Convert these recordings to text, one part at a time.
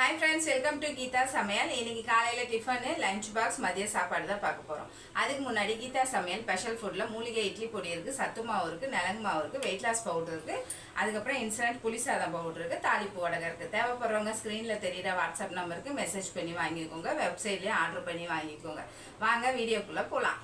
Hi friends welcome to Geetha Samayal இன்னைக்கு காலையில் tiffin lunch box மதிய சாப்பாடு தான் பார்க்க போகிறோம் அதுக்கு முன்னாடி கீதா சமையல் ஸ்பெஷல் ஃபுட்டில் மூலிகை இட்லி பொடி இருக்குது சத்து மாவு இருக்குது நிலங்கு மாவு இருக்குது வெயிட் லாஸ் பவுடர் இருக்குது அதுக்கப்புறம் இன்ஸ்டன்ட் புளி சாதம் பவுடர் இருக்குது தாளிப்பு வடகை இருக்குது தேவைப்படுறவங்க ஸ்க்ரீனில் தெரியிற வாட்ஸ்அப் நம்பருக்கு மெசேஜ் பண்ணி வாங்கிக்கோங்க. வெப்சைட்லேயும் ஆர்டர் பண்ணி வாங்கிக்கோங்க. வாங்க வீடியோக்குள்ளே போகலாம்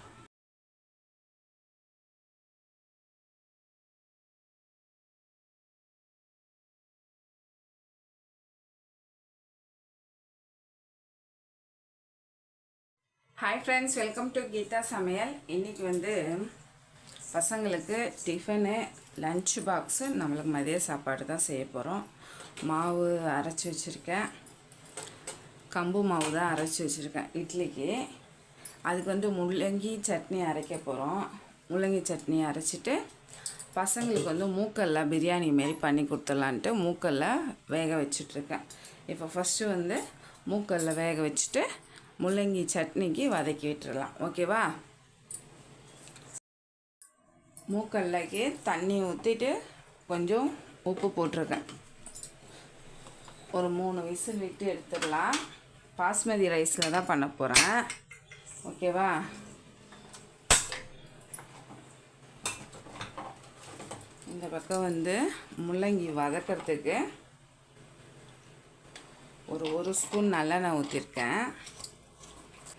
hi friends welcome to Geetha Samayal இன்றைக்கி வந்து பசங்களுக்கு டிஃபனு லன்ச் பாக்ஸு நம்மளுக்கு மதிய சாப்பாடு தான் செய்ய போகிறோம் மாவு அரைச்சி வச்சுருக்கேன். கம்பு மாவு தான் அரைச்சி வச்சுருக்கேன். இட்லிக்கு அதுக்கு வந்து முள்ளங்கி சட்னி அரைக்க போகிறோம் முள்ளங்கி சட்னி அரைச்சிட்டு பசங்களுக்கு வந்து மூக்கல்ல பிரியாணி மாரி பண்ணி கொடுத்துடலான்ட்டு மூக்கல்ல வேக வச்சிட்ருக்கேன் இப்போ ஃபஸ்ட்டு வந்து மூக்கல்ல வேக வச்சுட்டு முள்ளங்கி சட்னிக்கு வதக்கி விட்டுறலாம். ஓகேவா? மூக்கல்லைக்கு தண்ணி ஊற்றிட்டு கொஞ்சம் உப்பு போட்டிருக்கேன். ஒரு மூணு விசில் விட்டு எடுத்துடலாம். பாஸ்மதி ரைஸில் தான் பண்ண போகிறேன் ஓகேவா? இந்த பக்கம் வந்து முள்ளங்கி வதக்கிறதுக்கு ஒரு ஒரு ஸ்பூன் நல்லெண்ணெய் ஊற்றிருக்கேன்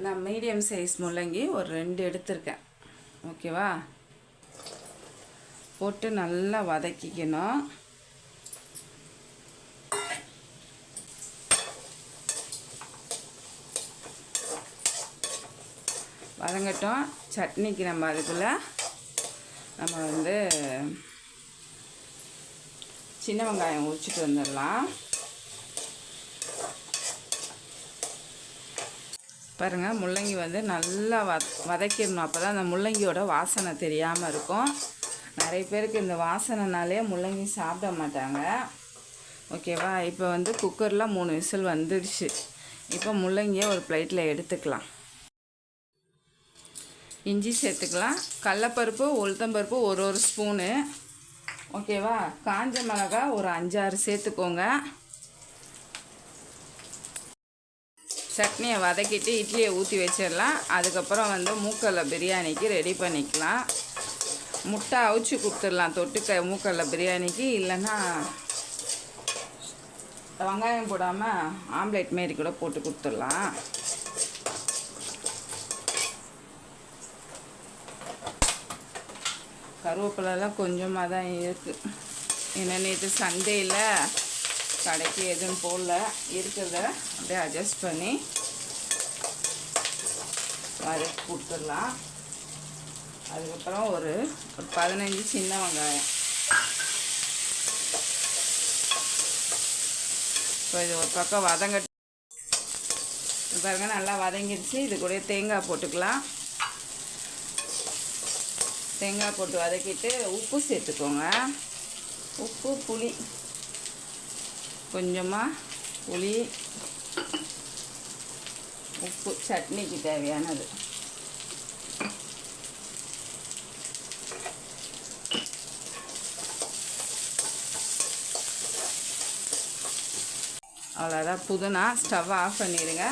நான் மீடியம் சைஸ் முள்ளங்கி ஒரு ரெண்டு எடுத்திருக்கேன். ஓகேவா போட்டு நல்லா வதக்கிக்கணும். வதங்கட்டும். சட்னிக்கு நம்ம அதுக்குள்ளே நம்ம வந்து சின்ன வெங்காயம் உரிச்சிட்டு வந்துடலாம். பாருங்கள் முள்ளங்கி வந்து நல்லா வ வதக்கிடணும். அப்போ தான் அந்த முள்ளங்கியோட வாசனை தெரியாமல் இருக்கும். நிறைய பேருக்கு இந்த வாசனைனாலே முள்ளங்கி சாப்பிட மாட்டாங்க. ஓகேவா? இப்போ வந்து குக்கரில் மூணு விசில் வந்துடுச்சு. இப்போ முள்ளங்கியை ஒரு பிளேட்டில் எடுத்துக்கலாம். இஞ்சி சேர்த்துக்கலாம். கடலப்பருப்பு உளுத்தம்பருப்பு ஒரு ஒரு ஸ்பூனு. ஓகேவா? காஞ்ச மிளகா ஒரு அஞ்சாறு சேர்த்துக்கோங்க. சட்னியை வதக்கிட்டு இட்லியை ஊற்றி வச்சிடலாம். அதுக்கப்புறம் வந்து மூக்கல்ல பிரியாணிக்கு ரெடி பண்ணிக்கலாம். முட்டை அவிச்சு கொடுத்துடலாம் தொட்டுக்க மூக்கல்ல பிரியாணிக்கு. இல்லைன்னா வெங்காயம் போடாமல் ஆம்லேட் மாரி கூட போட்டு கொடுத்துடலாம். கருவேப்பிலெல்லாம் கொஞ்சமாக தான் இருக்குது ஏன்னா நேற்று சண்டேயில் கடைக்கு எதுவும் போடல. இருக்கிறத அப்படியே அட்ஜஸ்ட் பண்ணி வதக்கி கொடுத்துடலாம். அதுக்கப்புறம் ஒரு ஒரு பதினஞ்சு சின்ன வெங்காயம். இப்போ இது ஒரு பக்கம் வதங்கட்டு பாருங்க நல்லா வதங்கிடுச்சு இது கூட தேங்காய் போட்டுக்கலாம். தேங்காய் போட்டு வதக்கிட்டு உப்பு சேர்த்துக்கோங்க. உப்பு புளி. கொஞ்சமாக புளி உப்பு சட்னிக்கு தேவையானது. அவ்வளோதான் புதினா ஸ்டவ் ஆஃப் பண்ணிடுங்க.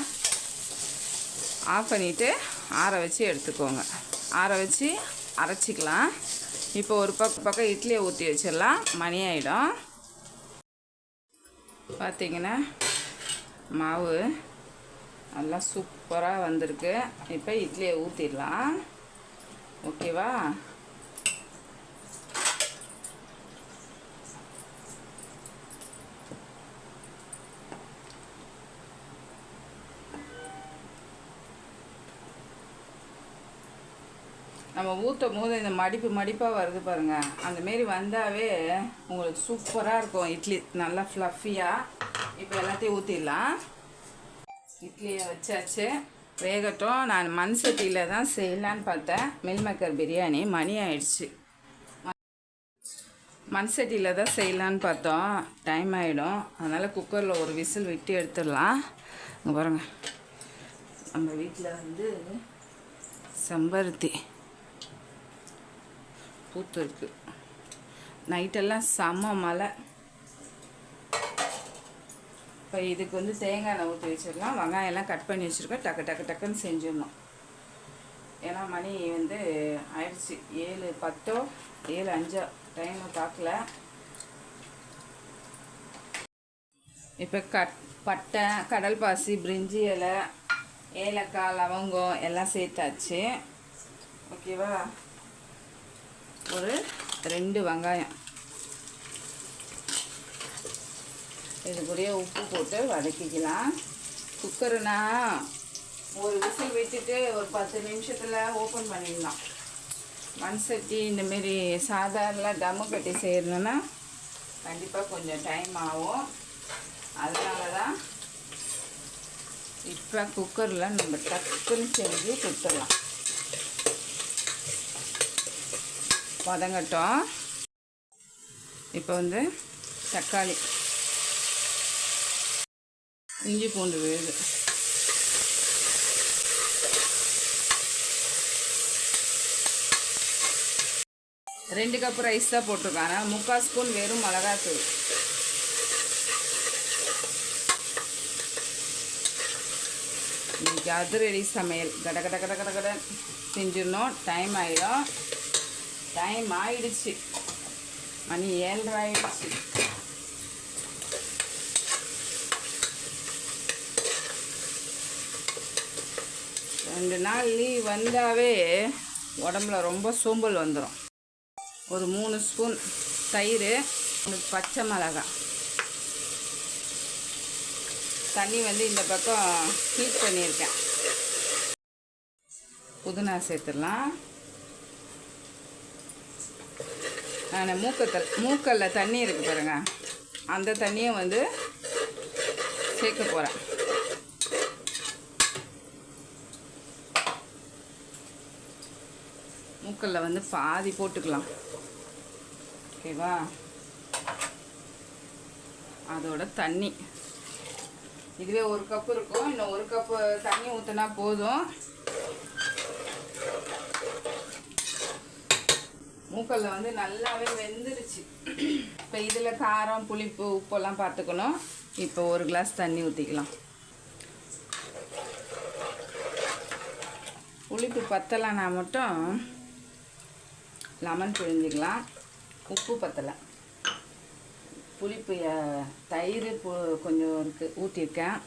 ஆஃப் பண்ணிவிட்டு ஆற வச்சு எடுத்துக்கோங்க. ஆற வச்சு அரைச்சிக்கலாம். இப்போ ஒரு பக்கம் பக்கம் இட்லியை ஊற்றி வச்சிடலாம். மணி ஆகிடும் பார்த்தீங்கன்னா மாவு நல்லா சூப்பராக வந்திருக்கு. இப்போ இட்லியை ஊற்றிடலாம் ஓகேவா? நம்ம ஊற்றும் போது இந்த மடிப்பு மடிப்பாக வருது பாருங்கள் அந்தமாரி வந்தாவே உங்களுக்கு சூப்பராக இருக்கும் இட்லி. நல்லா ஃப்ளஃபியாக இப்போ எல்லாத்தையும் ஊற்றிடலாம் இட்லியை வச்சாச்சு. வேகட்டும். நான் மண் சட்டியில் தான் செய்யலான்னு பார்த்தேன். மில்மேக்கர் பிரியாணி மணி ஆயிடுச்சு. மண் சட்டியில் தான் செய்யலான்னு பார்த்தோம். டைம் ஆகிடும் அதனால் குக்கரில் ஒரு விசில் விட்டு எடுத்துடலாம். இங்கே பாருங்கள் நம்ம வீட்டில் வந்து செம்பருத்தி பூத்து இருக்குது நைட்டெல்லாம் செம்ம மழை. இப்போ இதுக்கு வந்து தேங்காய் எண்ணெய் ஊற்றி வச்சிடலாம். வெங்காயம்லாம் கட் பண்ணி வச்சுருக்கோம். டக்கு டக்கு டக்குன்னு செஞ்சிடணும். ஏன்னா மணி வந்து ஆயிடுச்சு. ஏழு பத்தோ ஏழு அஞ்சோ. டைம் பார்க்கல. இப்போ கட் பட்டை கடல் பாசி பிரிஞ்சி இலை ஏலக்காய் லவங்கம் எல்லாம் சேர்த்தாச்சு. ஓகேவா? ஒரு ரெண்டு வெங்காயம். இது கூடயே உப்பு போட்டு வதக்கிக்கலாம். குக்கருனா ஒரு விசில் விட்டுட்டு ஒரு பத்து நிமிஷத்தில் ஓப்பன் பண்ணிடலாம். மண் சட்டி இந்தமாரி சாதாரண தம்மு கட்டி செய்யணுன்னா கண்டிப்பாக கொஞ்சம் டைம் ஆகும். அதனால தான் இப்போ குக்கரில் நம்ம டக்குன்னு செஞ்சு கொடுத்துடலாம். வதங்கட்டும். இப்போ வந்து தக்காளி. இஞ்சி பூண்டு விழுது. ரெண்டு கப் ரைஸ் தான் போட்டிருக்காங்க முக்கால் ஸ்பூன் வெறும் மிளகாத்தூள். இன்னைக்கு அதிரடி சமையல். கட கட கட கட கட. செஞ்சிடணும். டைம் ஆகிடும் டைம் ஆயிடுச்சு. மணி ஏழரை ஆயிடுச்சு. ரெண்டு நாள் லீவ் வந்தாவே உடம்புல ரொம்ப சோம்பல் வந்துடும் ஒரு மூணு ஸ்பூன் தயிர் பச்சை மிளகாய். தண்ணி வந்து இந்த பக்கம் ஹீட் பண்ணியிருக்கேன். புதினா சேர்த்துடலாம். நான் மூக்கத்தில் மூக்கல்ல தண்ணி இருக்கு பாருங்க. அந்த தண்ணியும் வந்து சேர்க்க போகிறேன் மூக்கல்ல வந்து பாதி போட்டுக்கலாம். ஓகேவா? அதோட தண்ணி. இதுவே ஒரு கப்பு இருக்கும். இன்னும் ஒரு கப்பு தண்ணி ஊற்றினா போதும். மூக்கல்ல வந்து நல்லாவே வெந்துருச்சு. இப்போ இதில் காரம் புளிப்பு உப்பெல்லாம் பார்த்துக்கணும். இப்போ ஒரு கிளாஸ் தண்ணி ஊற்றிக்கலாம் புளிப்பு பத்தலைன்னா மட்டும் லெமன் பிழிஞ்சிக்கலாம் உப்பு பத்தலை. புளிப்பு தயிர் கொஞ்சம் இருக்குது ஊற்றிருக்கேன்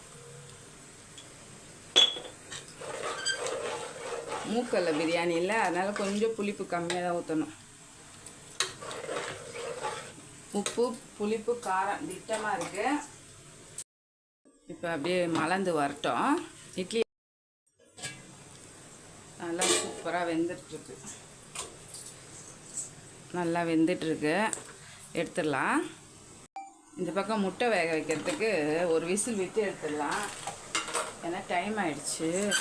மூக்கல்ல பிரியாணி இல்லை அதனால் கொஞ்சம் புளிப்பு கம்மியாக தான் ஊற்றணும் உப்பு புளிப்பு காரம் திட்டமாக இருக்கு. இப்போ அப்படியே மலர்ந்து வரட்டும். இட்லி நல்லா சூப்பராக வெந்துட்டுருக்கு நல்லா வெந்துட்டுருக்கு. எடுத்துடலாம். இந்த பக்கம் முட்டை வேக வைக்கிறதுக்கு ஒரு விசில் விட்டு எடுத்துடலாம். ஏன்னா டைம் ஆயிடுச்சு.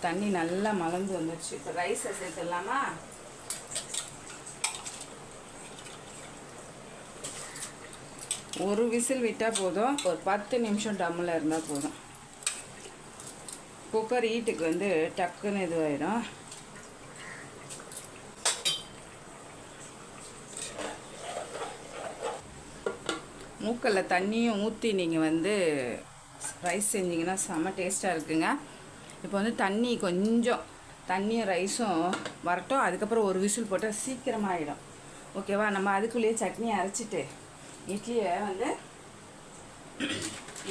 தண்ணி நல்லா மலர்ந்து வந்துடுச்சு இப்போ ரைஸை சேர்த்துடலாமா? ஒரு விசில் விட்டால் போதும். ஒரு பத்து நிமிஷம் டம்மில் இருந்தால் போதும். குக்கர் ஈட்டுக்கு வந்து டக்குன்னு இதுவாயிடும். மூக்கல்ல தண்ணியும் ஊற்றி நீங்கள் வந்து ரைஸ் செஞ்சிங்கன்னா செம்ம டேஸ்ட்டாக இருக்குங்க. இப்போ வந்து தண்ணி கொஞ்சம் தண்ணியும் ரைஸும் வரட்டும். அதுக்கப்புறம் ஒரு விசில் போட்டால் சீக்கிரமாகிடும் ஓகேவா நம்ம அதுக்குள்ளேயே சட்னி அரைச்சிட்டு இட்லியை வந்து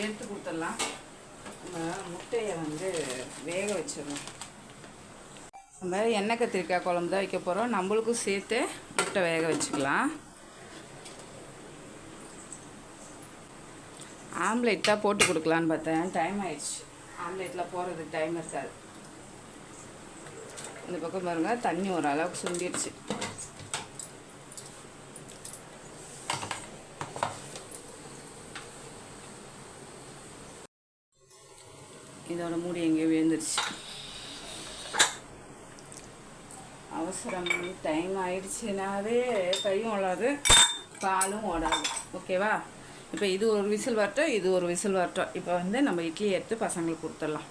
எடுத்து கொடுத்துடலாம். நம்ம முட்டையை வந்து வேக வச்சிடணும். நம்ம எண்ணெய் கத்திரிக்காய் குழம்பு தான் வைக்க போகிறோம் நம்மளுக்கும் சேர்த்து முட்டை வேக வச்சுக்கலாம். ஆம்லேட் தான் போட்டு கொடுக்கலான்னு பார்த்தேன். டைம் ஆயிடுச்சு. ஆம்லேட்டில் போடுறதுக்கு டைம் இருக்காது. இந்த பக்கம் பாருங்கள் தண்ணி ஓரளவுக்கு சுண்டிடுச்சு இதோட மூடி எங்கேயோ விழுந்துருச்சு. அவசரம் டைம் ஆயிடுச்சுனாவே கையும் ஓடாது பாலும் ஓடாது. ஓகேவா இப்போ இது ஒரு விசில் வரட்டும் இது ஒரு விசில் வரட்டும் இப்போ வந்து நம்ம இட்லி எடுத்து பசங்களுக்கு கொடுத்துடலாம்.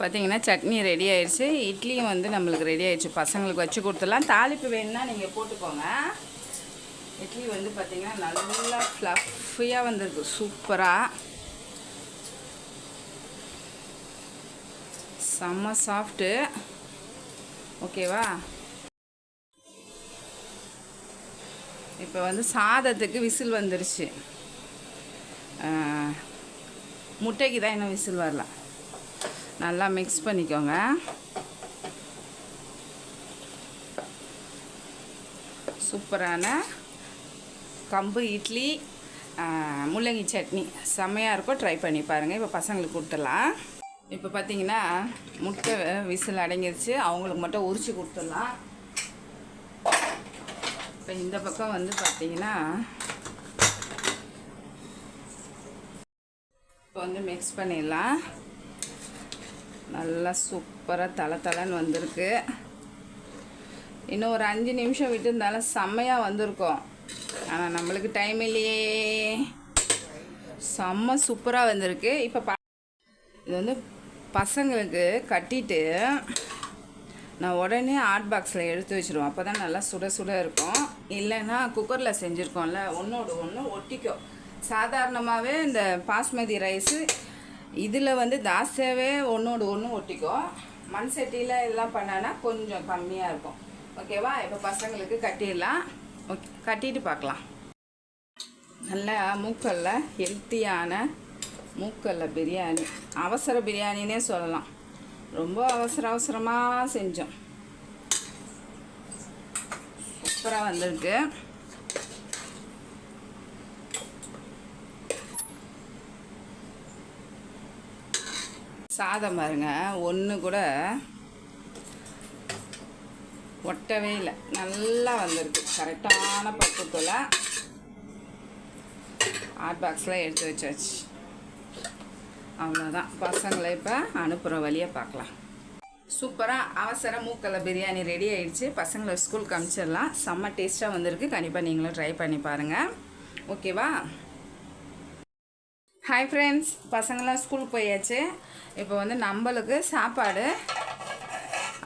பார்த்தீங்கன்னா சட்னி ரெடி ஆயிடுச்சு. இட்லியும் வந்து நம்மளுக்கு ரெடி ஆயிடுச்சு. பசங்களுக்கு வச்சு கொடுத்துடலாம். தாளிப்பு வேணும்னா நீங்கள் போட்டுக்கோங்க. இட்லி வந்து பார்த்திங்கன்னா நல்லா ஃப்ளஃபியாக வந்திருக்கு. சூப்பராக செம்ம சாஃப்ட்டு ஓகேவா? இப்போ வந்து சாதத்துக்கு விசில் வந்துருச்சு. முட்டைக்கு தான் இன்னும் விசில் வரல. நல்லா மிக்ஸ் பண்ணிக்கோங்க. சூப்பரான கம்பு இட்லி முள்ளங்கி சட்னி. செம்மையாக இருக்கும். ட்ரை பண்ணி பாருங்கள் இப்போ பசங்களுக்கு கொடுத்துடலாம். இப்போ பார்த்தீங்கன்னா முட்டை விசில் அடங்கிருச்சு. அவங்களுக்கு மட்டும் உரிச்சு கொடுத்துடலாம். இப்போ இந்த பக்கம் வந்து பார்த்தீங்கன்னா இப்போ வந்து மிக்ஸ் பண்ணிடலாம். நல்லா சூப்பராக தலை தலைன்னு வந்திருக்கு. இன்னும் ஒரு அஞ்சு நிமிஷம் விட்டுருந்தாலும் செம்மையாக வந்திருக்கோம். ஆனால் நம்மளுக்கு டைம் இல்லையே. செம்ம சூப்பராக வந்திருக்கு. இப்போ இது வந்து பசங்களுக்கு கட்டிட்டு நான் உடனே ஹாட் பாக்ஸில் எடுத்து வச்சுருவோம். அப்போ தான் நல்லா சுட சுட இருக்கும். இல்லைன்னா குக்கரில் செஞ்சுருக்கோம்ல. ஒன்றோடு ஒன்று ஒட்டிக்கும். சாதாரணமாகவே இந்த பாஸ்மதி ரைஸு இதில் வந்து தாசாவே ஒன்றோடு ஒன்று ஒட்டிக்கும். மண் சட்டியில் இதெல்லாம் பண்ணனா கொஞ்சம் கம்மியாக இருக்கும். ஓகேவா இப்போ பசங்களுக்கு கட்டிடலாம். ஓகே கட்டிட்டு பார்க்கலாம். நல்லா மூக்கல்ல ஹெல்த்தியான மூக்கல்ல பிரியாணி. அவசர பிரியாணினே சொல்லலாம். ரொம்ப அவசர அவசரமாக செஞ்சோம். சூப்பராக வந்திருக்கு. சாதம் பாருங்க ஒன்று கூட ஒட்டவே இல்லை. நல்லா வந்திருக்கு. கரெக்டான பக்குவத்தில் ஹாட் பாக்ஸில் எடுத்து வச்சாச்சு. அவ்வளோதான் பசங்களை இப்போ அனுப்புகிற வழியை பார்க்கலாம். சூப்பராக அவசர மூக்கலை பிரியாணி ரெடி ஆகிடுச்சு பசங்களை ஸ்கூலுக்கு அனுப்பிச்சிடலாம். செம்ம டேஸ்ட்டாக வந்திருக்கு. கண்டிப்பாக நீங்களும் ட்ரை பண்ணி பாருங்கள் ஓகேவா ஹாய் ஃப்ரெண்ட்ஸ் பசங்களாம் ஸ்கூல் போயாச்சு. இப்போ வந்து நம்மளுக்கு சாப்பாடு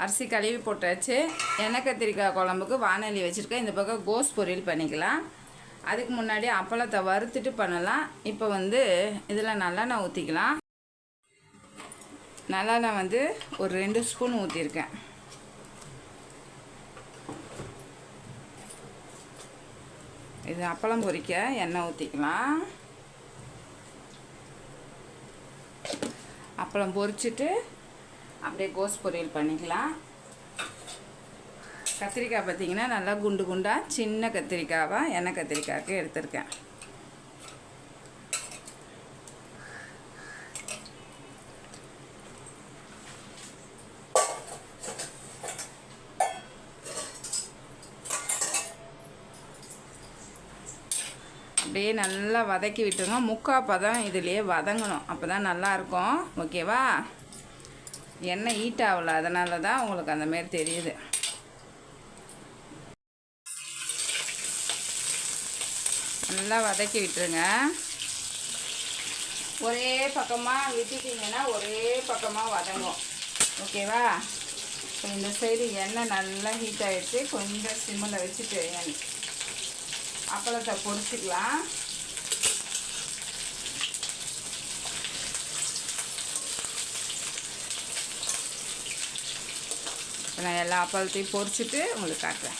அரிசி கழுவி போட்டாச்சு. எண்ணெய் கத்திரிக்காய் குழம்புக்கு வானொலி வச்சுருக்கேன். இந்த பக்கம் கோஸ் பொரியல் பண்ணிக்கலாம். அதுக்கு முன்னாடி அப்பளத்தை வறுத்துட்டு பண்ணலாம். இப்போ வந்து இதில் நல்லெண்ணெய் ஊற்றிக்கலாம் நல்லா நான் வந்து ஒரு ரெண்டு ஸ்பூன் ஊற்றிருக்கேன் இது அப்பளம் பொரிக்க எண்ணெய் ஊற்றிக்கலாம் அப்பளம் பொரிச்சிட்டு அப்படியே கோஸ் பொரியல் பண்ணிக்கலாம். கத்திரிக்காய் பார்த்தீங்கன்னா நல்லா குண்டு குண்டாக சின்ன கத்திரிக்காவாக எண்ணெய் கத்திரிக்காய்க்கு எடுத்திருக்கேன். அப்படியே நல்லா வதக்கி விட்டுருங்க. முக்கால் பதம் இதுலேயே வதங்கணும். அப்போ தான் நல்லாயிருக்கும். ஓகேவா? எண்ணெய் ஹீட் ஆகல. அதனால தான் உங்களுக்கு அந்தமாரி தெரியுது. நல்லா வதக்கி விட்டுருங்க. ஒரே பக்கமாக விட்டுட்டிங்கன்னா ஒரே பக்கமாக வதங்கும். ஓகேவா? இப்போ இந்த சைடு எண்ணெய் நல்லா ஹீட் ஆகிடுச்சு கொஞ்சம் சிம்மில் வச்சுட்டு அப்பளத்தை பொரிச்சுக்கலாம். இப்போ நான் எல்லா அப்பளத்தையும் பொரிச்சிட்டு உங்களுக்கு காட்டுறேன்.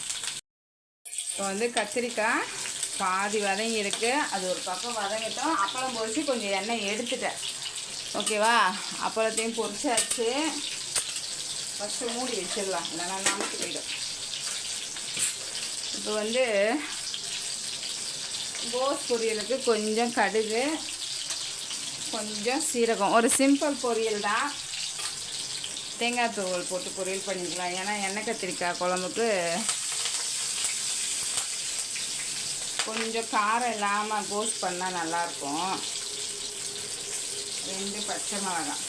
இப்போ வந்து கத்திரிக்காய் பாதி வதங்கி இருக்குது அது ஒரு பக்கம் வதங்கிட்டோம். அப்பளம் பொரிச்சு கொஞ்சம் எண்ணெய் எடுத்துட்டேன். ஓகேவா? அப்பளத்தையும் பொரிச்சாச்சு. ஃபஸ்ட்டு மூடி வச்சிடலாம். இல்லைன்னா நமக்கு போயிடும். இப்போ வந்து கோஸ் பொரியலுக்கு கொஞ்சம் கடுகு கொஞ்சம் சீரகம். ஒரு சிம்பிள் பொரியல் தான். தேங்காய் தூள் போட்டு பொரியல் பண்ணிக்கலாம். ஏன்னா எண்ணெய் கத்திரிக்காய் குழம்புக்கு கொஞ்சம் காரம் இல்லாமல் கோஸ் பண்ணால் நல்லாயிருக்கும் ரெண்டு பச்சை மிளகாய்.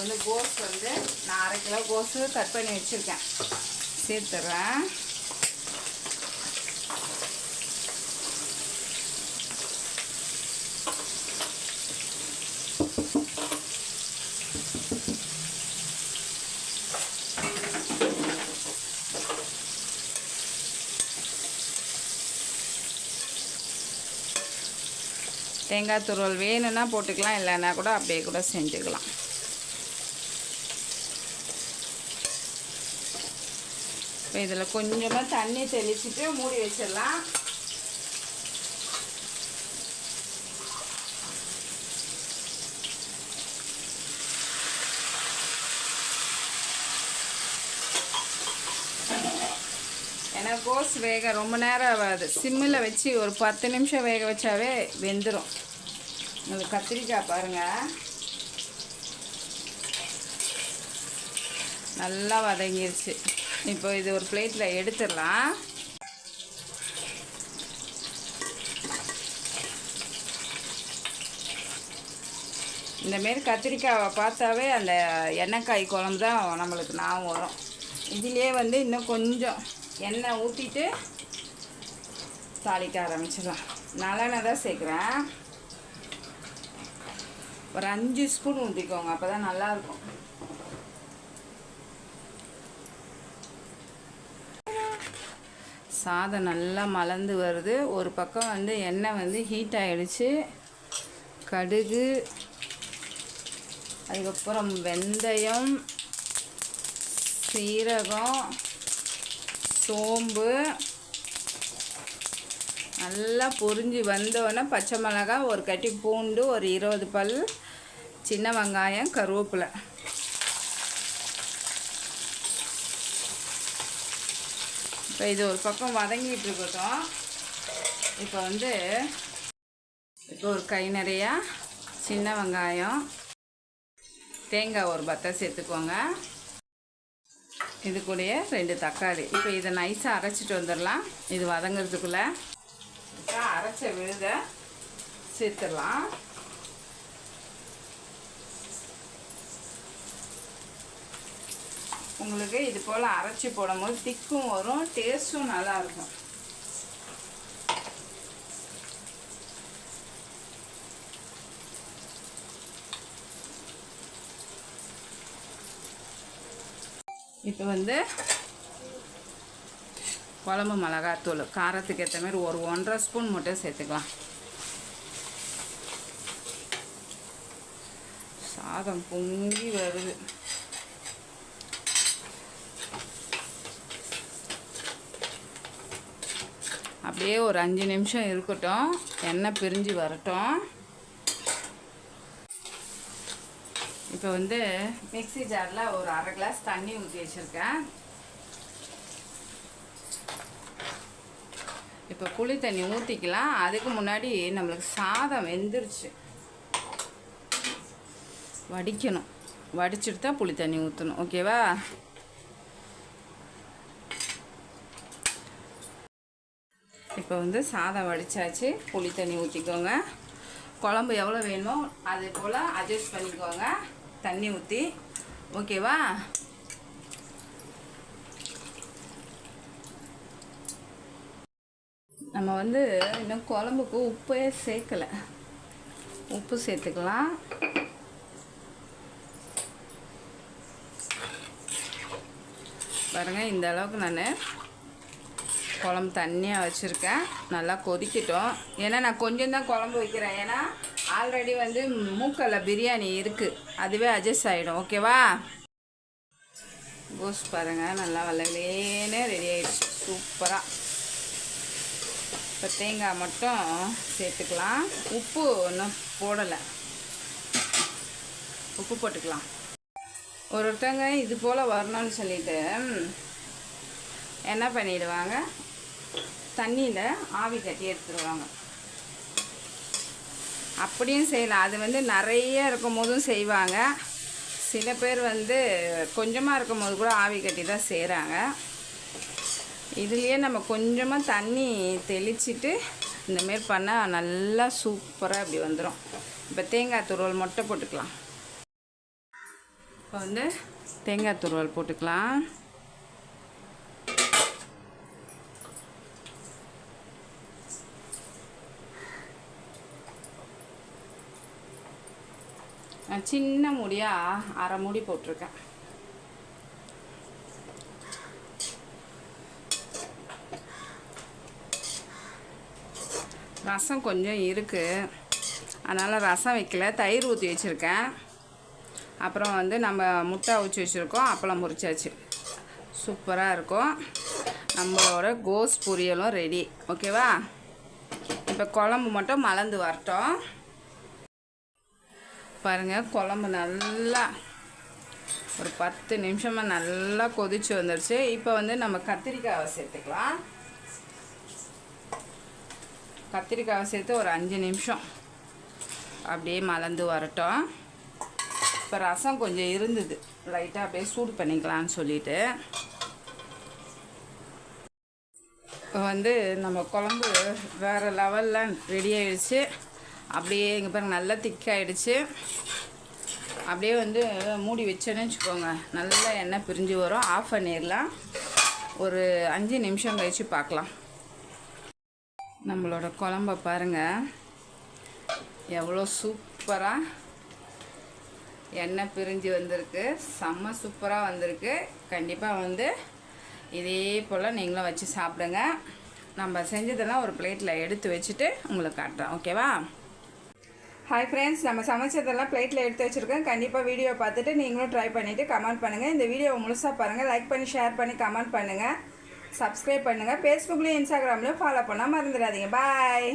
வந்து கோஸ் வந்து நான் அரை கிலோ கோஸு கட் பண்ணி வச்சுருக்கேன். சேர்த்துட்றேன். தேங்காய் துருவல் வேணும்னா போட்டுக்கலாம் இல்லைன்னா கூட அப்படியே கூட செஞ்சுக்கலாம். இப்போ இதில் கொஞ்சமாக தண்ணி தெளிச்சுட்டு மூடி வச்சிடலாம். ஏன்னா கோஸ் வேக ரொம்ப நேரம் ஆகாது. சிம்மில் வச்சு ஒரு பத்து நிமிஷம் வேக வச்சாவே வெந்துடும் உங்களுக்கு கத்திரிக்காய் பாருங்கள் நல்லா வதங்கிருச்சு. இப்போ இது ஒரு பிளேட்டில் எடுத்துடலாம். இந்தமாரி கத்திரிக்காவை பார்த்தாவே அந்த எண்ணெய்க்காய் குழம்பு தான் நம்மளுக்கு ஞாபகம் வரும். இதிலே வந்து இன்னும் கொஞ்சம் எண்ணெய் ஊற்றிட்டு தாளிக்க ஆரம்பிச்சிடலாம். நல்லெண்ணெய் தான் சேர்க்குறேன். ஒரு அஞ்சு ஸ்பூன் ஊற்றிக்கோங்க அப்போ தான் நல்லாயிருக்கும். சாதம் நல்லா மலர்ந்து வருது. ஒரு பக்கம் வந்து எண்ணெய் வந்து ஹீட் ஆகிடுச்சு கடுகு அதுக்கப்புறம் வெந்தயம் சீரகம் சோம்பு. நல்லா பொரிஞ்சு வந்தோடனே பச்சை மிளகாய் ஒரு கட்டி பூண்டு ஒரு இருபது பல் சின்ன வெங்காயம் கருவேப்பிலை. இப்போ இது ஒரு பக்கம் வதங்கிட்டு இருக்கட்டும் இப்போ வந்து இப்போ ஒரு கை நிறையா சின்ன வெங்காயம் தேங்காய் ஒரு பத்தை சேர்த்துக்கோங்க. இது கூடயே ரெண்டு தக்காளி. இப்போ இதை நைஸாக அரைச்சிட்டு வந்துடலாம். இது வதங்கிறதுக்குள்ளே. அரைச்ச விழுத சேர்த்துடலாம். உங்களுக்கு இது போல் அரைச்சி போடும்போது திக்கும் வரும் டேஸ்ட்டும் நல்லாயிருக்கும். இப்போ வந்து குழம்பு மிளகாத்தூள் காரத்துக்கு ஏற்ற மாதிரி ஒரு ஒன்றரை ஸ்பூன் மட்டும் சேர்த்துக்கலாம். சாதம் பொங்கி வருது. அப்படியே ஒரு அஞ்சு நிமிஷம் இருக்கட்டும். எண்ணெய் பிரிஞ்சு வரட்டும். இப்போ வந்து மிக்ஸி ஜாரில் ஒரு அரை கிளாஸ் தண்ணி ஊற்றி வச்சுருக்கேன். இப்போ புளி தண்ணி ஊற்றிக்கலாம் அதுக்கு முன்னாடி நம்மளுக்கு சாதம் வெந்துருச்சு. வடிக்கணும். வடிச்சுட்டு தான் புளி தண்ணி ஊற்றணும் ஓகேவா? இப்போ வந்து சாதம் வடித்தாச்சு புளி தண்ணி ஊற்றிக்கோங்க குழம்பு எவ்வளோ வேணுமோ அதே போல் அட்ஜஸ்ட் பண்ணிக்கோங்க. தண்ணி ஊற்றி ஓகேவா நம்ம வந்து இன்னும் குழம்புக்கு உப்பே சேர்க்கலை. உப்பு சேர்த்துக்கலாம். பாருங்கள் இந்த அளவுக்கு நான் குழம்பு தண்ணியாக வச்சுருக்கேன். நல்லா கொதிக்கட்டும். ஏன்னா நான் கொஞ்சம் தான் குழம்பு வைக்கிறேன். ஏன்னா ஆல்ரெடி வந்து மூக்கல்ல பிரியாணி இருக்குது அதுவே அட்ஜஸ்ட் ஆகிடும் ஓகேவா கோஸ் பாருங்கள் நல்லா வல்லலேன்னு ரெடி ஆகிடுச்சு சூப்பராக இப்போ தேங்காய் மட்டும் சேர்த்துக்கலாம். உப்பு இன்னும் போடலை. உப்பு போட்டுக்கலாம். ஒரு ஒருத்தவங்க இது போல் வரணும்னு சொல்லிட்டு என்ன பண்ணிடுவாங்க? தண்ணியில் ஆவி கட்டி எடுத்துருவாங்க. அப்படியும் செய்யலாம். அது வந்து நிறைய இருக்கும் போதும் செய்வாங்க. சில பேர் வந்து கொஞ்சமாக இருக்கும் போது கூட ஆவி கட்டி தான் செய்கிறாங்க இதுலேயே நம்ம கொஞ்சமாக தண்ணி தெளிச்சிட்டு இந்தமாரி பண்ணால் நல்லா சூப்பராக இப்படி வந்துடும் இப்போ தேங்காய் துருவல் மொட்டை போட்டுக்கலாம். இப்போ வந்து தேங்காய் துருவல் போட்டுக்கலாம். நான் சின்ன முடியாக அரை மூடி போட்டிருக்கேன். ரசம் கொஞ்சம் இருக்குது அதனால் ரசம் வைக்கல. தயிர் ஊற்றி வச்சுருக்கேன். அப்புறம் வந்து நம்ம முட்டை அவிச்சு வச்சுருக்கோம். அப்பளம் முறிச்சாச்சு சூப்பராக இருக்கும். நம்மளோட கோஸ் பொரியலும் ரெடி ஓகேவா இப்போ குழம்பு மட்டும் மலர்ந்து வரட்டும். பாருங்கள் குழம்பு நல்லா ஒரு பத்து நிமிஷமாக நல்லா கொதிச்சு வந்துடுச்சு இப்போ வந்து நம்ம கத்திரிக்காவை சேர்த்துக்கலாம். கத்திரிக்காவை சேர்த்து ஒரு அஞ்சு நிமிஷம் அப்படியே மலர்ந்து வரட்டும். இப்போ ரசம் கொஞ்சம் இருந்தது. லைட்டாக அப்படியே சூடு பண்ணிக்கலான்னு சொல்லிட்டு. இப்போ வந்து நம்ம குழம்பு வேறு லெவலில் ரெடி ஆயிடுச்சு. அப்படியே இங்கே பாருங்கள் நல்லா திக்காயிடுச்சு. அப்படியே வந்து மூடி வச்சோன்னு வச்சுக்கோங்க. நல்லா எண்ணெய் பிரிஞ்சு வரும். ஆஃப் பண்ணிடலாம். ஒரு அஞ்சு நிமிஷம் கழித்து பார்க்கலாம். நம்மளோட குழம்ப பாருங்கள் எவ்வளோ சூப்பராக எண்ணெய் பிரிஞ்சு வந்திருக்கு. செம்ம சூப்பராக வந்திருக்கு. கண்டிப்பாக வந்து இதே போல் நீங்களும் வச்சு சாப்பிடுங்க. நம்ம செஞ்சதெல்லாம் ஒரு பிளேட்டில் எடுத்து வச்சுட்டு உங்களுக்கு காட்டுறேன். ஓகேவா? ஹாய் ஃப்ரெண்ட்ஸ் நம்ம சமைச்சதெல்லாம் பிளேட்டில் எடுத்து வச்சுருக்கேன். கண்டிப்பாக வீடியோ பார்த்துட்டு நீங்களும் ட்ரை பண்ணிவிட்டு கமெண்ட் பண்ணுங்கள் இந்த வீடியோவை முழுசாக பாருங்கள் லைக் பண்ணி ஷேர் பண்ணி கமெண்ட் பண்ணுங்கள் சப்ஸ்கிரைப் பண்ணுங்கள் ஃபேஸ்புக்லேயும் இன்ஸ்டாகிராம்லேயும் ஃபாலோ பண்ணால் மறந்துடாதீங்க பாய்